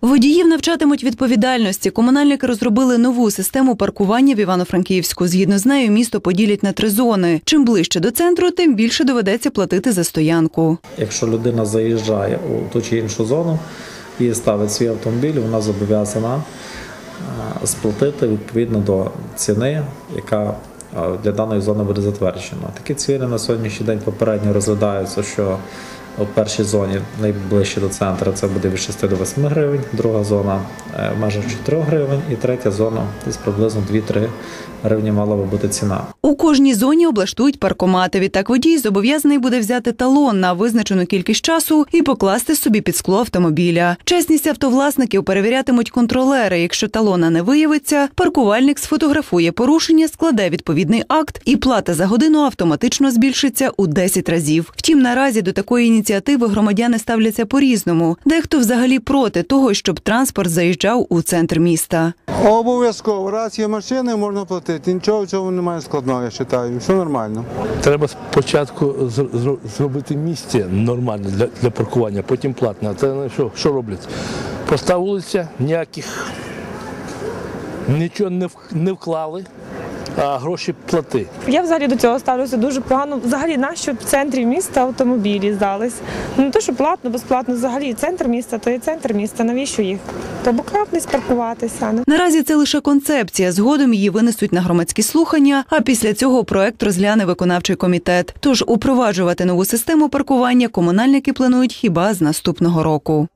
Водіїв навчатимуть відповідальності. Комунальники розробили нову систему паркування в Івано-Франківську. Згідно з нею, місто поділять на три зони. Чим ближче до центру, тим більше доведеться платити за стоянку. Якщо людина заїжджає у ту чи іншу зону і ставить свій автомобіль, вона зобов'язана е, сплатити відповідно до ціни, яка е, для даної зони буде затверджена. Такі ціни на сьогоднішній день попередньо розглядаються, що у першій зоні найближче до центру це буде від 6 до 8 гривень, друга зона е, в межах 4 гривень і третя зона десь приблизно 2-3 гривні мала би бути ціна. У кожній зоні облаштують паркомати. Відтак водій зобов'язаний буде взяти талон на визначену кількість часу і покласти собі під скло автомобіля. Чесність автовласників перевірятимуть контролери. Якщо талона не виявиться, паркувальник сфотографує порушення, складе відповідний акт, і плата за годину автоматично збільшиться у 10 разів. Втім, наразі до такої ініціативи громадяни ставляться по-різному. Дехто взагалі проти того, щоб транспорт заїжджав у центр міста. Обов'язково, раз є машини, можна платити. Нічого в цьому немає складного, я вважаю. Все нормально. Треба спочатку зр- зр- зробити місце нормальне для, для паркування, потім платне. А це ну, що, що роблять? Проста вулиця, ніяких нічого не, в- не вклали, а гроші плати. Я взагалі до цього ставлюся дуже погано. Взагалі, нащо в центрі міста автомобілі здались? Ну, Не те, що платно, безплатно, взагалі центр міста, то є центр міста. Навіщо їх? То букратний спаркуватися. а не Наразі це лише концепція. Згодом її винесуть на громадські слухання. А після цього проект розгляне виконавчий комітет. Тож упроваджувати нову систему паркування комунальники планують хіба з наступного року.